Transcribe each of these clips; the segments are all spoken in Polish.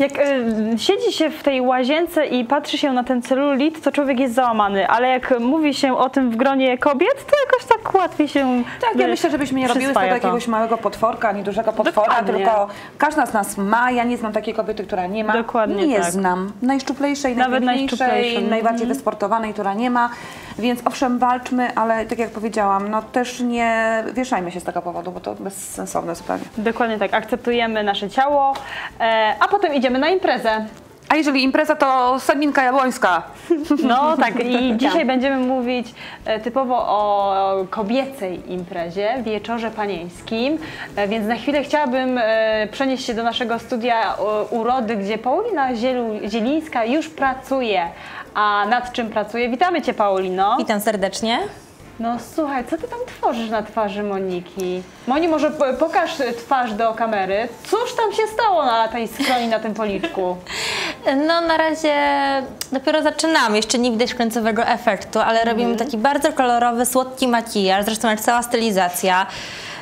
Jak y, siedzi się w tej łazience i patrzy się na ten celulit, to człowiek jest załamany, ale jak mówi się o tym w gronie kobiet, to jakoś tak łatwiej się Tak, ja myślę, żebyśmy nie robiły z tego jakiegoś małego potworka, ani dużego potwora, Dokładnie. tylko każda z nas ma. Ja nie znam takiej kobiety, która nie ma. Dokładnie Nie tak. znam. Najszczuplejszej, Nawet najpiękniejszej, najbardziej Mhm. wysportowanej, która nie ma. Więc owszem, walczmy, ale tak jak powiedziałam, no też nie wieszajmy się z tego powodu, bo to bezsensowne zupełnie. Dokładnie tak, akceptujemy nasze ciało, e, a potem idziemy na imprezę. A jeżeli impreza, to Sabinka Jabłońska. No tak, i dzisiaj będziemy mówić e, typowo o kobiecej imprezie, wieczorze panieńskim, E, więc na chwilę chciałabym e, przenieść się do naszego studia urody, gdzie Paulina Zielu- Zielińska już pracuje. A nad czym pracuje? Witamy Cię Paulino. Witam serdecznie. No słuchaj, co Ty tam tworzysz na twarzy Moniki? Moni, może pokaż twarz do kamery. Cóż tam się stało na tej skroni, na tym policzku? No na razie dopiero zaczynamy, jeszcze nie widać końcowego efektu, ale robimy taki bardzo kolorowy, słodki makijaż, zresztą jak cała stylizacja.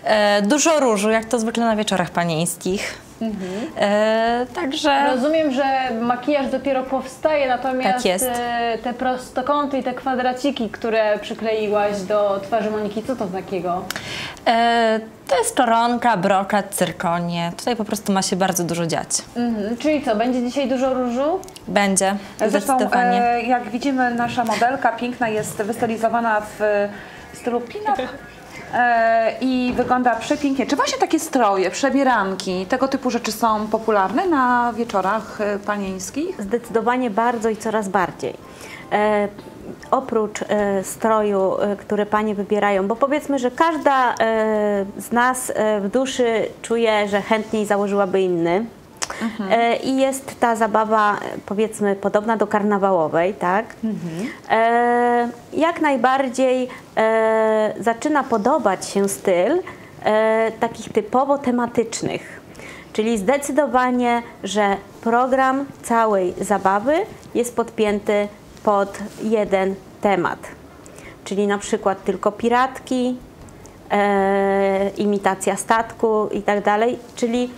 E, dużo różu, jak to zwykle na wieczorach panieńskich. E, także Rozumiem, że makijaż dopiero powstaje, natomiast Tak jest. e, te prostokąty i te kwadraciki, które przykleiłaś do twarzy Moniki, co to takiego? e, to jest koronka, brokat, cyrkonie. Tutaj po prostu ma się bardzo dużo dziać. Mhm. Czyli co, będzie dzisiaj dużo różu? Będzie, Zresztą, zdecydowanie. e, jak widzimy, nasza modelka piękna jest wystylizowana w e, stylu pin-up. E, I wygląda przepięknie. Czy właśnie takie stroje, przebieranki, tego typu rzeczy są popularne na wieczorach e, panieńskich? Zdecydowanie bardzo i coraz bardziej. E, oprócz e, stroju, e, który panie wybierają, bo powiedzmy, że każda e, z nas w duszy czuje, że chętniej założyłaby inny. E, I jest ta zabawa, powiedzmy, podobna do karnawałowej, tak? E, jak najbardziej e, zaczyna podobać się styl takich typowo tematycznych. Czyli zdecydowanie, że program całej zabawy jest podpięty pod jeden temat. Czyli na przykład tylko piratki, e, imitacja statku i tak dalej. Czyli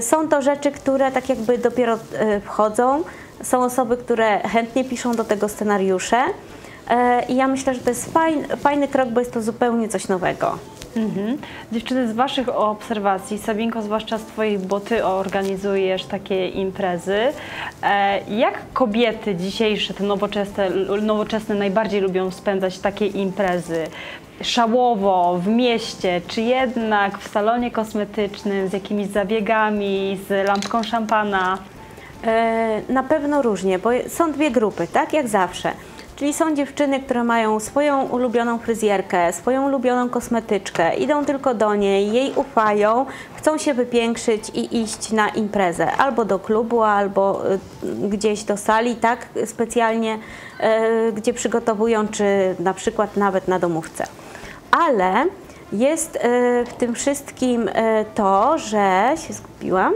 są to rzeczy, które tak jakby dopiero e, wchodzą. Są osoby, które chętnie piszą do tego scenariusze. E, I ja myślę, że to jest fajny, fajny krok, bo jest to zupełnie coś nowego. Mhm. Dziewczyny, z Waszych obserwacji, Sabinko, zwłaszcza z Twoich, bo Ty organizujesz takie imprezy, e, jak kobiety dzisiejsze, te nowoczesne, nowoczesne najbardziej lubią spędzać takie imprezy? Szałowo, w mieście, czy jednak w salonie kosmetycznym, z jakimiś zabiegami, z lampką szampana? E, Na pewno różnie, bo są dwie grupy, tak jak zawsze. Czyli są dziewczyny, które mają swoją ulubioną fryzjerkę, swoją ulubioną kosmetyczkę, idą tylko do niej, jej ufają, chcą się wypiększyć i iść na imprezę albo do klubu, albo y, gdzieś do sali, tak specjalnie, y, gdzie przygotowują, czy na przykład nawet na domówce. Ale jest y, w tym wszystkim y, to, że się zgubiłam.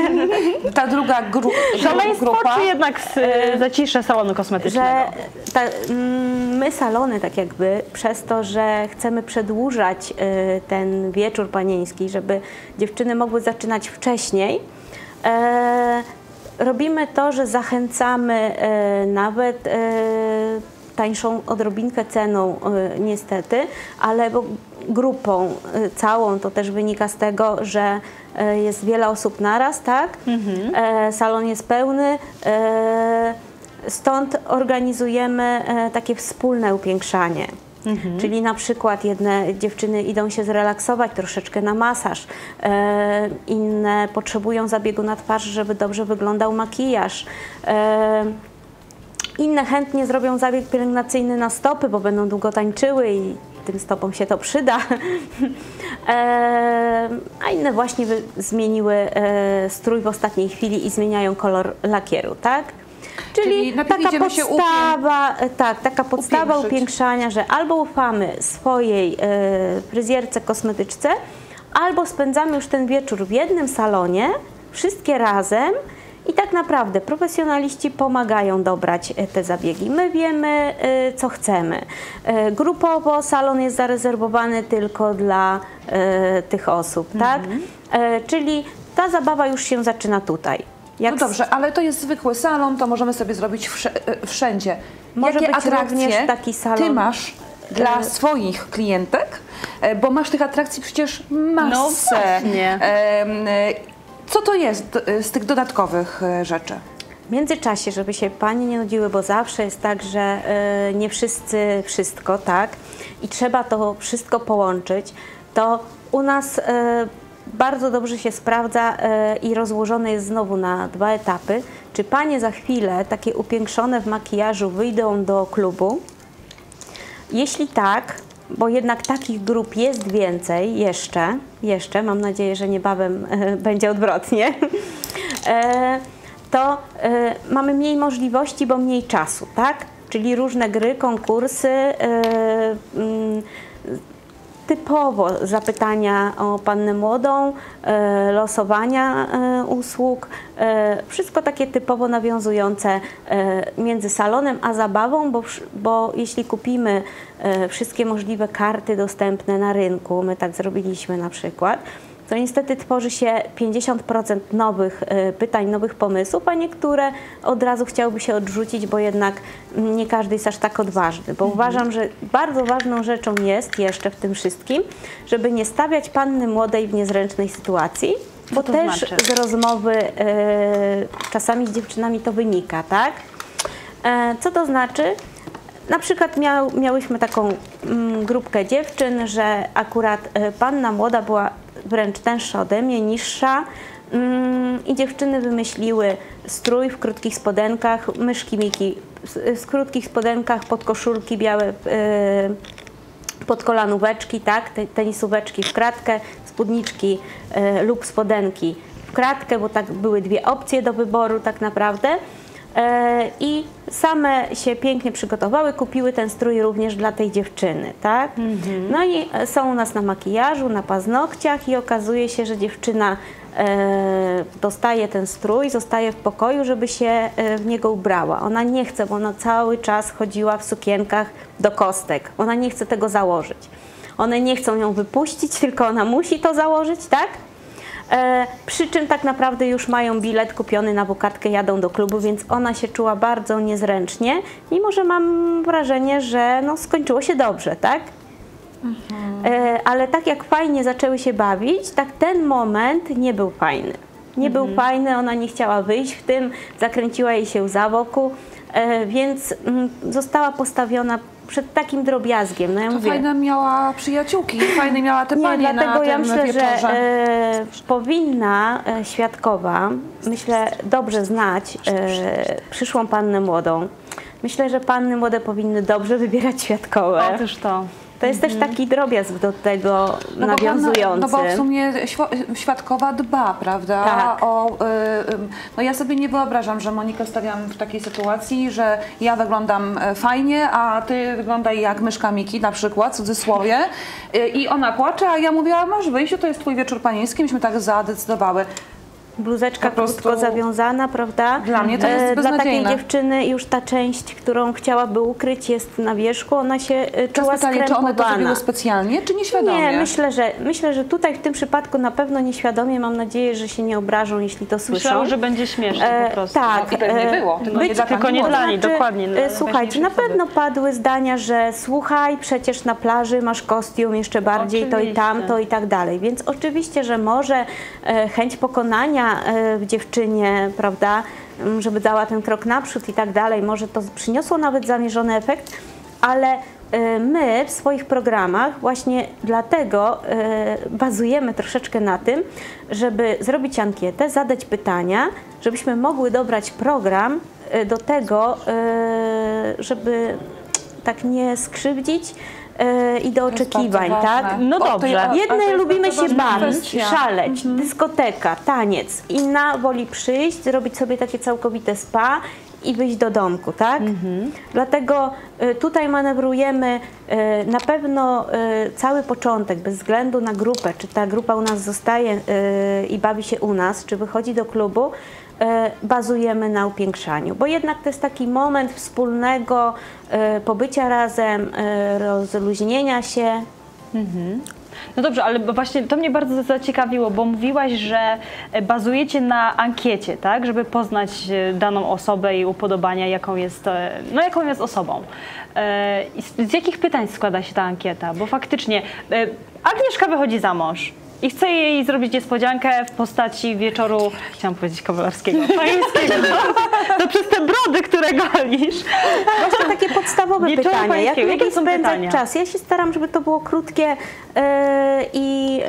Ta druga gru Szaleństwo, grupa. czy jednak s- zacisze salonu kosmetycznego? że ta, mm, my salony tak jakby przez to, że chcemy przedłużać ten wieczór panieński, żeby dziewczyny mogły zaczynać wcześniej, e, robimy to, że zachęcamy e, nawet e, tańszą odrobinkę ceną e, niestety, ale bo grupą e, całą to też wynika z tego, że e, jest wiele osób naraz, tak? E, salon jest pełny. E, Stąd organizujemy e, takie wspólne upiększanie. Czyli na przykład jedne dziewczyny idą się zrelaksować troszeczkę na masaż, e, inne potrzebują zabiegu na twarz, żeby dobrze wyglądał makijaż. E, inne chętnie zrobią zabieg pielęgnacyjny na stopy, bo będą długo tańczyły i tym stopom się to przyda. E, a inne właśnie zmieniły e, strój w ostatniej chwili i zmieniają kolor lakieru, tak? Czyli najpierw taka podstawa, e, tak, taka podstawa upiększyć. upiększania, że albo ufamy swojej fryzjerce, kosmetyczce, albo spędzamy już ten wieczór w jednym salonie, wszystkie razem i tak naprawdę profesjonaliści pomagają dobrać e, te zabiegi. My wiemy, e, co chcemy. E, Grupowo salon jest zarezerwowany tylko dla tych osób, tak? E, Czyli ta zabawa już się zaczyna tutaj. Jak No dobrze, ale to jest zwykły salon, to możemy sobie zrobić wszędzie. Może Jakie być atrakcje również taki salon. ty masz dla swoich klientek? Bo masz tych atrakcji przecież masę. No właśnie. Co to jest z tych dodatkowych e, rzeczy? W międzyczasie, żeby się Panie nie nudziły, bo zawsze jest tak, że e, nie wszyscy wszystko, tak? I trzeba to wszystko połączyć, to u nas e, bardzo dobrze się sprawdza i rozłożone jest znowu na dwa etapy. Czy Panie za chwilę, takie upiększone w makijażu, wyjdą do klubu? Jeśli tak, bo jednak takich grup jest więcej jeszcze, jeszcze, mam nadzieję, że niebawem e, będzie odwrotnie, e, to e, mamy mniej możliwości, bo mniej czasu, tak? Czyli różne gry, konkursy, mm, typowo zapytania o pannę młodą, e, losowania e, usług, e, wszystko takie typowo nawiązujące między salonem a zabawą, bo, bo jeśli kupimy wszystkie możliwe karty dostępne na rynku, my tak zrobiliśmy na przykład, to niestety tworzy się 50% nowych e, pytań, nowych pomysłów, a niektóre od razu chciałoby się odrzucić, bo jednak nie każdy jest aż tak odważny. Bo uważam, że bardzo ważną rzeczą jest jeszcze w tym wszystkim, żeby nie stawiać panny młodej w niezręcznej sytuacji, bo też znaczy? z rozmowy e, czasami z dziewczynami to wynika, tak? E, co to znaczy? Na przykład miał, miałyśmy taką mm, grupkę dziewczyn, że akurat e, panna młoda była wręcz tęższa ode mnie, niższa mm, i dziewczyny wymyśliły strój w krótkich spodenkach, myszki Miki, w, krótkich spodenkach, podkoszulki białe, e, podkolanóweczki, tak, te, tenisóweczki w kratkę, spódniczki e, lub spodenki w kratkę, bo tak były dwie opcje do wyboru tak naprawdę. E, I same się pięknie przygotowały, kupiły ten strój również dla tej dziewczyny, tak? No i e, są u nas na makijażu, na paznokciach i okazuje się, że dziewczyna e, dostaje ten strój, zostaje w pokoju, żeby się e, w niego ubrała. Ona nie chce, bo ona cały czas chodziła w sukienkach do kostek. Ona nie chce tego założyć. One nie chcą ją wypuścić, tylko ona musi to założyć, tak? E, przy czym tak naprawdę już mają bilet kupiony na wukatkę, jadą do klubu, więc ona się czuła bardzo niezręcznie, mimo że mam wrażenie, że no, skończyło się dobrze, tak? E, ale tak jak fajnie zaczęły się bawić, tak ten moment nie był fajny. Nie był fajny, ona nie chciała wyjść w tym, zakręciła jej się łza wokół, e, więc mm, została postawiona przed takim drobiazgiem. No ja To mówię, fajne miała przyjaciółki, fajne miała te nie, panie dlatego na ja myślę, wieczorze. że e, powinna e, świadkowa, myślę, dobrze znać e, przyszłą pannę młodą. Myślę, że panny młode powinny dobrze wybierać świadkołę. Otóż to. To jest też taki drobiazg do tego No bo, pan- nawiązujący. no bo w sumie świadkowa dba, prawda? Tak. O, y, no ja sobie nie wyobrażam, że Monikę stawiam w takiej sytuacji, że ja wyglądam e, fajnie, a ty wyglądaj jak myszka Miki na przykład, cudzysłowie. Y, I ona płacze, a ja mówię, a masz wyjść, to jest twój wieczór panieński, myśmy tak zadecydowały. Bluzeczka krótko zawiązana, prawda? Dla mnie to jest E, Dla takiej dziewczyny już ta część, którą chciałaby ukryć jest na wierzchu, ona się e, czuła pytanie, czy one to zrobiły specjalnie, czy nieświadomie? Nie, myślę że, myślę, że tutaj w tym przypadku na pewno nieświadomie. Mam nadzieję, że się nie obrażą, jeśli to słyszą. Myślałam, że będzie śmiesznie E, po prostu. Tak. No, pewnie e, było, tylko być- nie dla tylko nie dla niej, dokładnie, dla e, Słuchajcie, na pewno padły zdania, że słuchaj, przecież na plaży masz kostium jeszcze bardziej, to i Oczywiście. tamto i tak dalej. Więc oczywiście, że może chęć pokonania e, w dziewczynie, prawda, żeby dała ten krok naprzód i tak dalej, może to przyniosło nawet zamierzony efekt, ale e, my w swoich programach właśnie dlatego e, bazujemy troszeczkę na tym, żeby zrobić ankietę, zadać pytania, żebyśmy mogły dobrać program e, do tego, e, żeby tak nie skrzywdzić e, i do oczekiwań, tak? ważne. No dobrze. jest lubimy się bawić, szaleć, dyskoteka, taniec. Inna woli przyjść, zrobić sobie takie całkowite spa i wyjść do domku, tak? Dlatego y, tutaj manewrujemy y, na pewno cały początek, bez względu na grupę, czy ta grupa u nas zostaje i bawi się u nas, czy wychodzi do klubu, bazujemy na upiększaniu, bo jednak to jest taki moment wspólnego y, pobycia razem, y, rozluźnienia się, No dobrze, ale właśnie to mnie bardzo zaciekawiło, bo mówiłaś, że e, bazujecie na ankiecie, tak? Żeby poznać e, daną osobę i upodobania, jaką jest, e, no, jaką jest osobą. E, z, jakich pytań składa się ta ankieta? Bo faktycznie e, Agnieszka wychodzi za mąż. I chce jej zrobić niespodziankę w postaci wieczoru, chciałam powiedzieć kawalerskiego, pańskiego. No przez te brody, które golisz. Właśnie takie podstawowe Wieczoru pytania. Jak. Jakie spędzać pytania? czas? Ja się staram, żeby to było krótkie e, i e,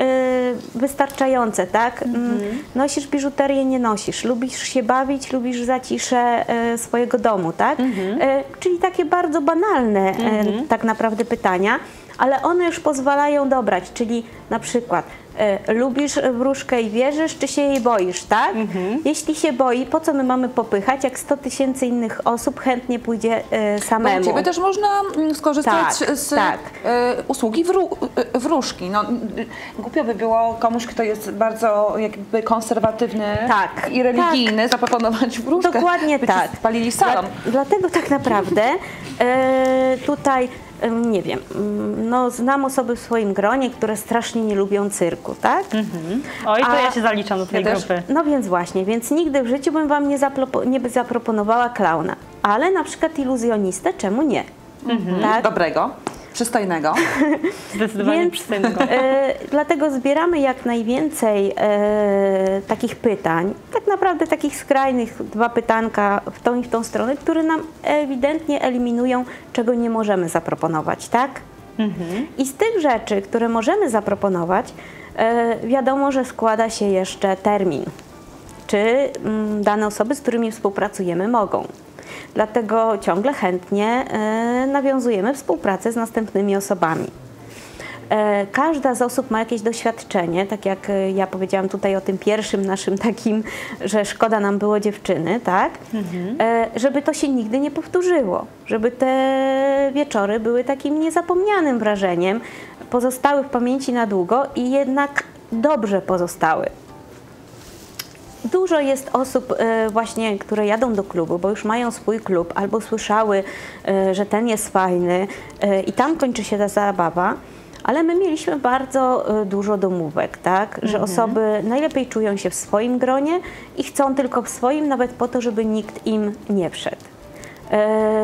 wystarczające, tak? Mhm. Mm, Nosisz biżuterię, nie nosisz. Lubisz się bawić, lubisz zaciszę e, swojego domu, tak? Mhm. Czyli takie bardzo banalne e, tak naprawdę pytania, ale one już pozwalają dobrać, czyli na przykład lubisz wróżkę i wierzysz, czy się jej boisz, tak? Mhm. Jeśli się boi, po co my mamy popychać, jak 100 tysięcy innych osób chętnie pójdzie e, samemu? Ciebie też można mm, skorzystać Tak, z tak. e, usługi wró, e, wróżki. No, głupio by było komuś, kto jest bardzo jakby konserwatywny Tak, i religijny, zaproponować wróżkę. Dokładnie tak. Spalili salon. Dla, dlatego tak naprawdę e, tutaj, e, nie wiem, mm, no, znam osoby w swoim gronie, które strasznie nie lubią cyrku, tak? Oj, to A- ja się zaliczam do tej Ja też. grupy. No więc właśnie, więc nigdy w życiu bym wam nie, zaplopo- nie by zaproponowała klauna, ale na przykład iluzjonistę, czemu nie? Tak? Dobrego, przystojnego. Zdecydowanie Więc- przystojnego. E, dlatego zbieramy jak najwięcej e, takich pytań, tak naprawdę takich skrajnych, dwa pytanka w tą i w tą stronę, które nam ewidentnie eliminują, czego nie możemy zaproponować, tak? I z tych rzeczy, które możemy zaproponować, e, wiadomo, że składa się jeszcze termin. Czy mm, dane osoby, z którymi współpracujemy, mogą. Dlatego ciągle chętnie e, nawiązujemy współpracę z następnymi osobami. E, Każda z osób ma jakieś doświadczenie, tak jak e, ja powiedziałam tutaj o tym pierwszym naszym takim, że szkoda nam było dziewczyny, tak? E, Żeby to się nigdy nie powtórzyło, żeby te wieczory były takim niezapomnianym wrażeniem, pozostały w pamięci na długo i jednak dobrze pozostały. Dużo jest osób e, właśnie, które jadą do klubu, bo już mają swój klub albo słyszały, e, że ten jest fajny e, i tam kończy się ta zabawa. Ale my mieliśmy bardzo dużo domówek, tak? Że osoby najlepiej czują się w swoim gronie i chcą tylko w swoim, nawet po to, żeby nikt im nie wszedł.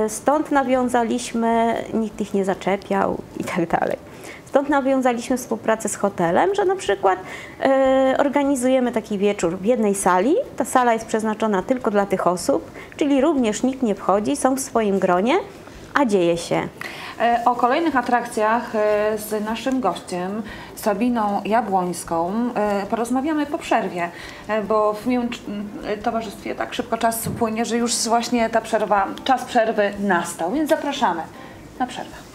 Stąd nawiązaliśmy, nikt ich nie zaczepiał i tak dalej. Stąd nawiązaliśmy współpracę z hotelem, że na przykład e, organizujemy taki wieczór w jednej sali. Ta sala jest przeznaczona tylko dla tych osób, czyli również nikt nie wchodzi, są w swoim gronie, a dzieje się. E, O kolejnych atrakcjach e, z naszym gościem, Sabiną Jabłońską, porozmawiamy po przerwie, bo w miłym cz- m, towarzystwie tak szybko czas płynie, że już właśnie ta przerwa, czas przerwy nastał, więc zapraszamy na przerwę.